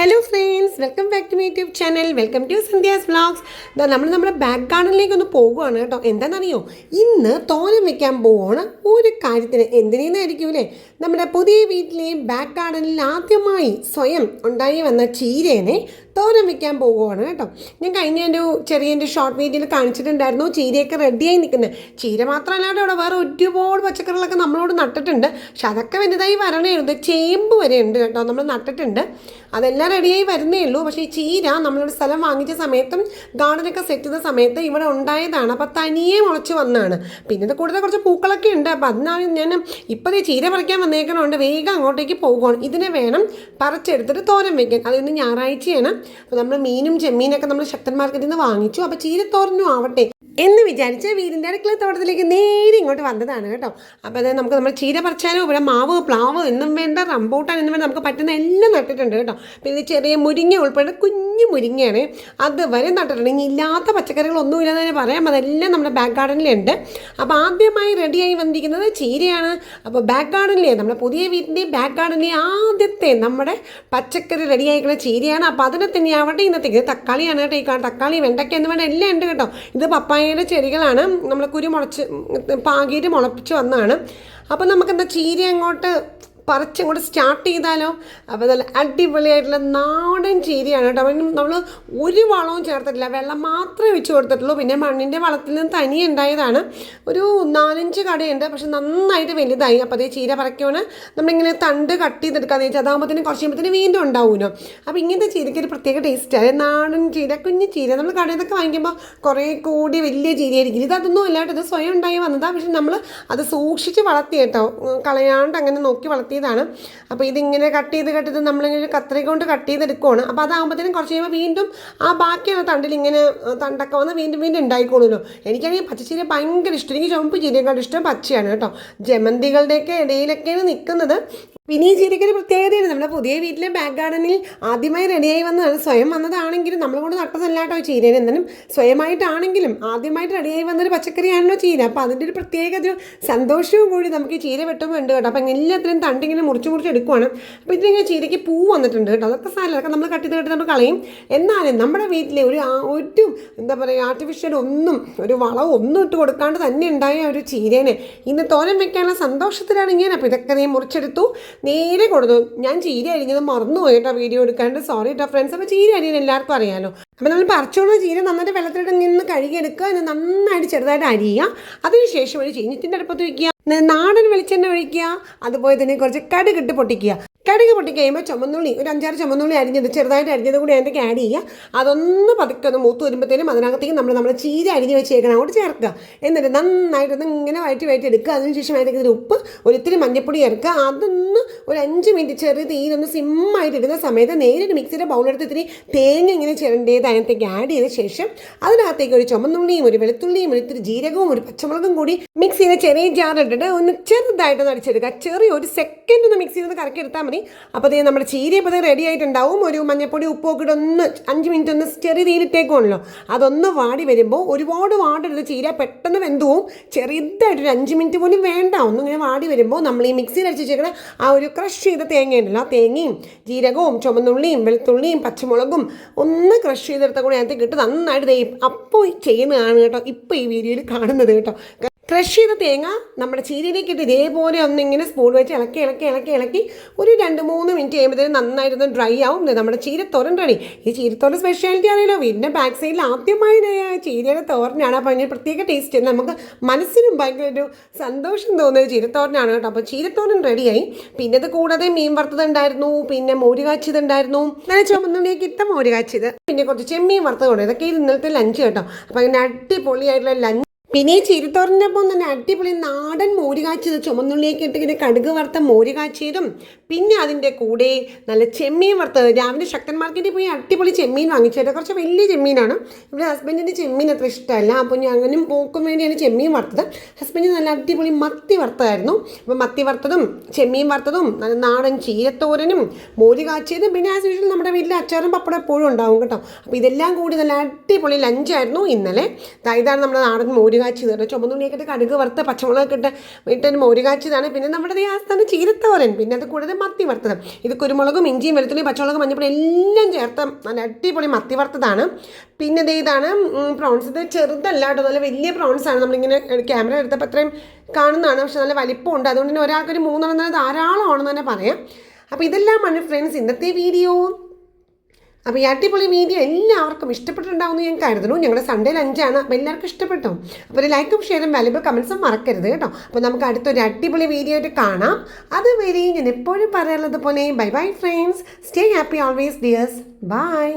Hello friends welcome back to my YouTube channel welcome to Sandhya's vlogs നമ്മൾ നമ്മുടെ back ഗാർഡനിലേക്ക് ഒന്ന് പോകുവാണ് കേട്ടോ. എന്താണെന്നറിയോ? ഇന്ന് തോരൻ വെക്കാൻ പോവുകയാണ് ഒരു കാര്യത്തിന് എന്തിനേന്നായിരിക്കും അല്ലേ? നമ്മുടെ പുതിയ വീട്ടിലെ ബാക്ക് ഗാർഡനിൽ ആദ്യമായി സ്വയം ഉണ്ടായി വന്ന ചീരേനെ തോരൻ വെക്കാൻ പോവുകയാണ് കേട്ടോ. ഞാൻ കഴിഞ്ഞ ഒരു ചെറിയ എന്റെ ഷോർട്ട് വീഡിയോയിൽ കാണിച്ചിട്ടുണ്ടായിരുന്നു. ചീരയൊക്കെ റെഡിയായി നിൽക്കുന്നത് ചീര മാത്രമല്ലാണ്ട് അവിടെ വേറെ ഒരുപാട് പച്ചക്കറികളൊക്കെ നമ്മളോട് നട്ടിട്ടുണ്ട്. പക്ഷെ അതൊക്കെ വലുതായി വരണേ ഉണ്ട് ചേമ്പ് വരെ ഉണ്ട് കേട്ടോ. നമ്മൾ നട്ടിട്ടുണ്ട്. അതെല്ലാം റെഡിയായി വരുന്നേ ഉള്ളൂ. പക്ഷേ ഈ ചീര നമ്മളൊരു സ്ഥലം വാങ്ങിച്ച സമയത്തും ഗാർഡനൊക്കെ സെറ്റ് ചെയ്ത സമയത്ത് ഇവിടെ ഉണ്ടായതാണ്. അപ്പോൾ തനിയെ മുളച്ച് വന്നാണ് പിന്നെ ഇത് കൂടുതൽ കുറച്ച് പൂക്കളൊക്കെ ഉണ്ട്. അപ്പോൾ അതിനാണ് ഞാൻ ഇപ്പോൾ ഈ ചീര പറിക്കാൻ വന്നേക്കണോണ്ട്. വേഗം അങ്ങോട്ടേക്ക് പോകുകയാണ് ഇതിനെ വേണം പറിച്ചെടുത്തിട്ട് തോരൻ വെക്കാൻ. അത് ഇന്ന് ഞായറാഴ്ചയാണ്. അപ്പോൾ നമ്മൾ മീനും ചെമ്മീനൊക്കെ നമ്മൾ ശക്തൻ മാർക്കറ്റിൽ നിന്ന് വാങ്ങിച്ചു. അപ്പോൾ ചീരത്തോരനും ആവട്ടെ. എന്ന് വിചാരിച്ച് വീടിന്റെ അടുക്കള തോട്ടത്തിലേക്ക് നേരെ ഇങ്ങോട്ട് വന്നതാണ് കേട്ടോ. അപ്പോൾ അതായത് നമുക്ക് നമ്മൾ ചീര പറിച്ചാലും ഇവിടെ മാവ് പ്ലാവ് എന്നും വേണ്ട റംബൂട്ടാൻ എന്നും വേണ്ട നമുക്ക് പറ്റുന്ന എല്ലാം നട്ടിട്ടുണ്ട് കേട്ടോ. പിന്നെ ചെറിയ മുരിങ്ങ ഉൾപ്പെടെ കുഞ്ഞു മുരിങ്ങയാണ്. അതുവരെ നട്ടിട്ടുണ്ട്. നട്ടിട്ടുണ്ടെങ്കിൽ ഇല്ലാത്ത പച്ചക്കറികളൊന്നും ഇല്ലാതെ തന്നെ പറയാം. അതെല്ലാം നമ്മുടെ ബാക്ക് ഗാർഡനിലുണ്ട് അപ്പോൾ ആദ്യമായി റെഡിയായി വന്നിരിക്കുന്നത് ചീരയാണ്. അപ്പോൾ ബാക്ക് ഗാർഡനിലെ നമ്മുടെ പുതിയ വീട്ടിന്റെ ബാക്ക് ഗാർഡനിലെ ആദ്യത്തെ നമ്മുടെ പച്ചക്കറി റെഡിയായിട്ടുള്ള ചീരയാണ്. അപ്പോൾ അതിനെ തന്നെ ആവട്ടെ ഇന്നത്തേക്ക് തക്കാളിയാണ് കേട്ടോ ഈ തക്കാളി വെണ്ടയ്ക്ക എന്ന് വേണ്ട എല്ലാം ഉണ്ട് കേട്ടോ. ഇത് പപ്പായയുടെ ചെടികളാണ്. നമ്മൾ കുരു മുളച്ച് പാകിയിട്ട് മുളപ്പിച്ച് വന്നതാണ്. അപ്പോൾ നമുക്കെന്താ ചീര അങ്ങോട്ട് പറിച്ചങ്ങോട്ട് സ്റ്റാർട്ട് ചെയ്താലോ? അപ്പോൾ നല്ല അടിപൊളിയായിട്ടുള്ള നാടൻ ചീരയാണ് കേട്ടോ. അപ്പം നമ്മൾ ഒരു വളവും ചേർത്തിട്ടില്ല. വെള്ളം മാത്രമേ വെച്ച് കൊടുത്തിട്ടുള്ളൂ. പിന്നെ മണ്ണിന്റെ വളത്തിൽ നിന്ന് തനി ഉണ്ടായതാണ്. ഒരു നാലഞ്ച് കടയുണ്ട്. പക്ഷെ നന്നായിട്ട് വലുതായി. അപ്പോൾ അതേ ചീര പറിക്കുവാണ്. നമ്മളിങ്ങനെ തണ്ട് കട്ട് ചെയ്തെടുക്കാന്ന് വെച്ചാൽ അതാകുമ്പോഴത്തേനും കുറച്ച് കഴിയുമ്പോഴത്തേനും വീണ്ടും ഉണ്ടാവുമല്ലോ അപ്പോൾ ഇങ്ങനത്തെ ചീരയ്ക്ക് ഒരു പ്രത്യേക ടേസ്റ്റ് അതായത് നാടൻ ചീര കുഞ്ഞു ചീര. നമ്മൾ കടയിൽ നിന്നൊക്കെ വാങ്ങിക്കുമ്പോൾ കുറേ കൂടി വലിയ ചീരയായിരിക്കും. ഇത് അതൊന്നും അല്ലാണ്ട് ഇത് സ്വയം ഉണ്ടായി വന്നതാണ് പക്ഷെ നമ്മൾ അത് സൂക്ഷിച്ച് വളർത്തി കേട്ടോ. കളയാണ്ട് അങ്ങനെ നോക്കി വളർത്തിയതാണ് അപ്പോൾ ഇതിങ്ങനെ കട്ട് ചെയ്ത് കട്ട് ചെയ്ത് നമ്മളിങ്ങനെ കത്രിക കൊണ്ട് കട്ട് ചെയ്തെടുക്കുവാണ്. അപ്പോൾ അതാകുമ്പോഴത്തേനും കുറച്ച് കഴിയുമ്പോൾ വീണ്ടും ആ ബാക്കിയുള്ള തണ്ടിൽ ഇങ്ങനെ തണ്ടൊക്കെ വന്ന് വീണ്ടും വീണ്ടും ഉണ്ടായിക്കോളുമല്ലോ. എനിക്കാണെങ്കിൽ പച്ചച്ചീര ഭയങ്കര ഇഷ്ടം. എനിക്ക് ചുമപ്പ് ചീരയെക്കാളും ഇഷ്ടം പച്ചയാണ് കേട്ടോ. ജമന്തികളുടെയൊക്കെ ഇടയിലൊക്കെയാണ് നിൽക്കുന്നത് ചീരയ്ക്കൊരു പ്രത്യേകതയാണ്. നമ്മുടെ പുതിയ വീട്ടിലെ ബാക്ക് ഗാർഡനിൽ ആദ്യമായി റെഡിയായി വന്നതാണ്. സ്വയം വന്നതാണെങ്കിലും നമ്മൾ കൊണ്ട് നട്ടതല്ല കേട്ടോ ഈ ചീരയിൽ എന്തായാലും സ്വയമായിട്ടാണെങ്കിലും ആദ്യമായിട്ട് റെഡിയായി വന്നൊരു പച്ചക്കറിയാണല്ലോ ചീര. അപ്പോൾ അതിന്റെ ഒരു പ്രത്യേക ഒരു സന്തോഷവും കൂടി നമുക്ക് ഈ ചീര വെട്ടുമ്പോൾ ഉണ്ട് കേട്ടോ. അപ്പം എല്ലാത്തിനും തണ്ടിങ്ങനെ മുറിച്ച് മുറിച്ച് എടുക്കുവാണ്. അപ്പോൾ ഇതിങ്ങനെ ചീരയ്ക്ക് പൂ വന്നിട്ടുണ്ട് കേട്ടോ. അതൊക്കെ സാധനം അതൊക്കെ നമ്മൾ കട്ടി കട്ടി നമ്മൾ കളയും. എന്നാലും നമ്മുടെ വീട്ടിലെ ഒരു ഒരു എന്താ പറയുക ആർട്ടിഫിഷ്യൽ ഒന്നും ഒരു വളവും ഒന്നും ഇട്ട് കൊടുക്കാണ്ട് തന്നെ ഉണ്ടായ ഒരു ചീരേനെ ഇന്ന് തോരൻ വെക്കാനുള്ള സന്തോഷത്തിലാണ് ഇങ്ങനെ. അപ്പോൾ ഇതൊക്കെ നീ മുറിച്ചെടുത്തു. നേരെ കൊടുത്തു. ഞാൻ ചീര അരിഞ്ഞത് മറന്നുപോയി കേട്ടോ വീഡിയോ എടുക്കാണ്ട്. സോറി കേട്ടോ ഫ്രണ്ട്സ് അപ്പോൾ ചീര അരിയാൻ എല്ലാവർക്കും അറിയാമല്ലോ അപ്പോൾ നമ്മൾ പറിച്ചുകൊണ്ട് ചീര നന്നായിട്ട് വെള്ളത്തിലിട്ട് നിന്ന് കഴുകിയെടുക്കുക. അതിന് നന്നായിട്ട് ചെറുതായിട്ട് അരിയുക. അതിനുശേഷം ഒരു ചീഞ്ഞത്തിന്റെ അടുപ്പത്ത് വയ്ക്കുക നാടൻ വെളിച്ചെണ്ണ ഒഴിക്കുക. അതുപോലെ തന്നെ കുറച്ച് കടുകിട്ട് പൊട്ടിക്കുക. കടുക് പൊട്ടി കഴിയുമ്പോൾ ചുമന്നുള്ളി ഒരു അഞ്ചാറ് ചുമന്നുള്ളി അരിഞ്ഞത് ചെറുതായിട്ട് അരിഞ്ഞത് കൂടി അതിന്റെ ആഡ് ചെയ്യുക. അതൊന്ന് പതുക്കെ ഒന്ന് മൂത്ത് വരുമ്പോഴത്തേനും അതിനകത്തേക്ക് നമ്മൾ നമ്മൾ ചീര അരിഞ്ഞ് വെച്ചേക്കണം. അങ്ങോട്ട് ചേർക്കുക. എന്നിട്ട് നന്നായിട്ടൊന്ന് ഇങ്ങനെ വയറ്റി വയറ്റി എടുക്കുക. അതിനുശേഷം അതിലേക്ക് ഉപ്പ് ഒരിത്തിരി മഞ്ഞപ്പൊടി ചേർക്കുക. അതൊന്ന് ഒരു അഞ്ച് മിനിറ്റ് ചെറിയ തീയിലൊന്ന് സിമ്മായിട്ട് ഇടുന്ന സമയത്ത് നേരിട്ട് മിക്സിയുടെ ബൗളെടുത്ത് ഇത്തിരി തേങ്ങ ഇങ്ങനെ ചിരണ്ടേത് അതിനകത്തേക്ക് ആഡ് ചെയ്ത ശേഷം അതിനകത്തേക്ക് ഒരു ചുമന്നുള്ളിയും ഒരു വെളുത്തുള്ളിയും ഒരു ഇത്തിരി ജീരകവും ഒരു പച്ചമുളകും കൂടി മിക്സ് ചെയ്ത് ചെറിയ ജാറിട്ടിട്ട് ഒന്ന് ചെറുതായിട്ടൊന്ന് അടിച്ചെടുക്കുക. ചെറിയ ഒരു സെക്കൻഡ് ഒന്ന് മിക്സ് ചെയ്ത് കറക്കി എടുത്താൽ മതി. അപ്പോൾ ഇത് നമ്മുടെ ചീര ഇത് റെഡി ആയിട്ടുണ്ടാവും. ഒരു മഞ്ഞപ്പൊടി ഉപ്പൊക്കെ ഇട്ട് ഒന്ന് അഞ്ച് മിനിറ്റ് ഒന്ന് ചെറിയ തീയിലിട്ടേക്കുമല്ലോ അതൊന്ന് വാടി വരുമ്പോൾ ഒരുപാട് വാടരുത് ചീര പെട്ടെന്ന് വെന്തുവും ചെറുതായിട്ട് ഒരു അഞ്ച് മിനിറ്റ് പോലും വേണ്ട. ഒന്നിങ്ങനെ വാടി വരുമ്പോൾ നമ്മൾ ഈ മിക്സിയിൽ അടിച്ച് വെച്ചേക്കണ ആ ഒരു ക്രഷ് ചെയ്ത തേങ്ങ ഉണ്ടല്ലോ. ആ തേങ്ങയും ജീരകവും ചുമന്നുള്ളിയും വെളുത്തുള്ളിയും പച്ചമുളകും ഒന്ന് ക്രഷ് ചെയ്തെടുത്ത കൂടെ അതിനകത്ത് കിട്ടും. നന്നായിട്ട് അപ്പോൾ ചെയ്യുന്നതാണ് കേട്ടോ ഇപ്പോൾ ഈ വീഡിയോയിൽ കാണുന്നത് കേട്ടോ. ക്രഷ് ചെയ്ത തേങ്ങ നമ്മുടെ ചീരയിലേക്ക് ഇട്ട് ഇതേപോലെ ഒന്നിങ്ങനെ സ്പൂൺ വെച്ച് ഇളക്കി ഇളക്കി ഇളക്കി ഇളക്കി ഒരു രണ്ട് മൂന്ന് മിനിറ്റ് കഴിയുമ്പോഴത്തേനും നന്നായിരുന്നു ഡ്രൈ ആവും. നമ്മുടെ നമ്മുടെ ചീരത്തോരൻ റെഡി ഈ ചീരത്തോരൻ സ്പെഷ്യാലിറ്റി ആണല്ലോ വീടിന്റെ ബാക്ക് സൈഡിൽ ആദ്യമായി ചീരയുടെ തോരനാണ്. അപ്പോൾ അതിന് പ്രത്യേക ടേസ്റ്റ് നമുക്ക് മനസ്സിനും ഭയങ്കര ഒരു സന്തോഷം തോന്നിയ ചീരത്തോരനാണ് കേട്ടോ. അപ്പോൾ ചീരത്തോരൻ റെഡിയായി പിന്നെ ഇത് കൂടാതെ മീൻ വറുത്തത് ഉണ്ടായിരുന്നു. പിന്നെ മോര് കാച്ചിയതുണ്ടായിരുന്നു നല്ല ചുമന്നുള്ളിലേക്ക് ഇത്ത മോര് കാച്ചിയത്. പിന്നെ കുറച്ച് ചെമ്മീൻ വറുത്തത് കൊണ്ട് ഇതൊക്കെ ഇന്നലത്തെ ലഞ്ച് കേട്ടോ. അപ്പോൾ അങ്ങനെ അടിപൊളിയായിട്ടുള്ള ലഞ്ച് പിന്നെ ഈ ചിരിത്തോറിന്റെ ഒപ്പം തന്നെ അടിപൊളി നാടൻ മോര് കാച്ചിയത് ചുമന്നുള്ളിയൊക്കെ ഇട്ട് ഇങ്ങനെ കടുക് വറുത്ത മോര് കാച്ചിയതും പിന്നെ അതിന്റെ കൂടെ നല്ല ചെമ്മീൻ വറുത്തത്. രാവിലെ ശക്തൻ മാർക്കറ്റിൽ പോയി അടിപൊളി ചെമ്മീൻ വാങ്ങിച്ചത് കുറച്ച് വലിയ ചെമ്മീനാണ്. ഇവിടെ ഹസ്ബൻഡിന്റെ ചെമ്മീൻ അത്ര ഇഷ്ടമല്ല. അപ്പോൾ അങ്ങനെ പോക്കും വേണ്ടിയാണ് ചെമ്മീൻ വറുത്തത്. ഹസ്ബൻഡ് നല്ല അടിപൊളി മത്തി വറുത്തതായിരുന്നു. അപ്പോൾ മത്തി വറുത്തതും ചെമ്മീൻ വറുത്തതും നല്ല നാടൻ ചീരത്തോരനും മോര് കാച്ചിയതും പിന്നെ ആസ് യൂഷ്വൽ നമ്മുടെ വീട്ടിൽ അച്ചാറും പപ്പടം എപ്പോഴും ഉണ്ടാവും കേട്ടോ. അപ്പോൾ ഇതെല്ലാം കൂടി നല്ല അടിപൊളി ലഞ്ചായിരുന്നു ഇന്നലെ. ഇതാണ് നമ്മുടെ നാടൻ മോര് കാച്ചിയത്. ചുമന്നുള്ളിയൊക്കെ കടുക് വറുത്ത പച്ചമുളകൊക്കെ ഇട്ട് ഇട്ടൊരു മോര് കാച്ചിയതാണ്. പിന്നെ നമ്മുടെ ആസ്ഥാനം ചീരത്തോരൻ. പിന്നെ അത് കൂടാതെ മത്തി വറുത്തത്. ഇത് കുരുമുളകും ഇഞ്ചിയും വെളുത്തുള്ളി പച്ചമുളകും മഞ്ഞപ്പൊടി എല്ലാം ചേർത്ത നല്ല അടിപൊളി മത്തി വറുത്തതാണ്. പിന്നെ ഇത് ഇതാണ് പ്രോൺസ് ഇത് ചെറുതല്ല കേട്ടോ നല്ല വലിയ പ്രോൺസ് ആണ്. നമ്മളിങ്ങനെ ക്യാമറ എടുത്തപ്പോൾ അത്രയും കാണുന്നതാണ് പക്ഷെ നല്ല വലിപ്പമുണ്ട്. അതുകൊണ്ട് തന്നെ ഒരാൾക്കൊരു മൂന്നെണ്ണം തന്നെ ധാരാളമാണെന്ന് തന്നെ പറയാം. അപ്പോൾ ഇതെല്ലാമാണ് ഫ്രണ്ട്സ് ഇന്നത്തെ വീഡിയോ അപ്പോൾ ഈ അടിപൊളി വീഡിയോ എല്ലാവർക്കും ഇഷ്ടപ്പെട്ടിട്ടുണ്ടാവുമെന്ന് ഞാൻ കരുതുന്നു. ഞങ്ങളുടെ സൺഡേ ലഞ്ചാണ് അപ്പോൾ എല്ലാവർക്കും ഇഷ്ടപ്പെട്ടു? അപ്പോൾ ഒരു ലൈക്കും ഷെയറും വാല്യുബിൾ കമൻസും മറക്കരുത് കേട്ടോ. അപ്പോൾ നമുക്ക് അടുത്തൊരു അടിപൊളി വീഡിയോ ആയിട്ട് കാണാം. അതുവരെ ഞാൻ എപ്പോഴും പറയാനുള്ളത് പോലെ bye bye friends stay happy always dears bye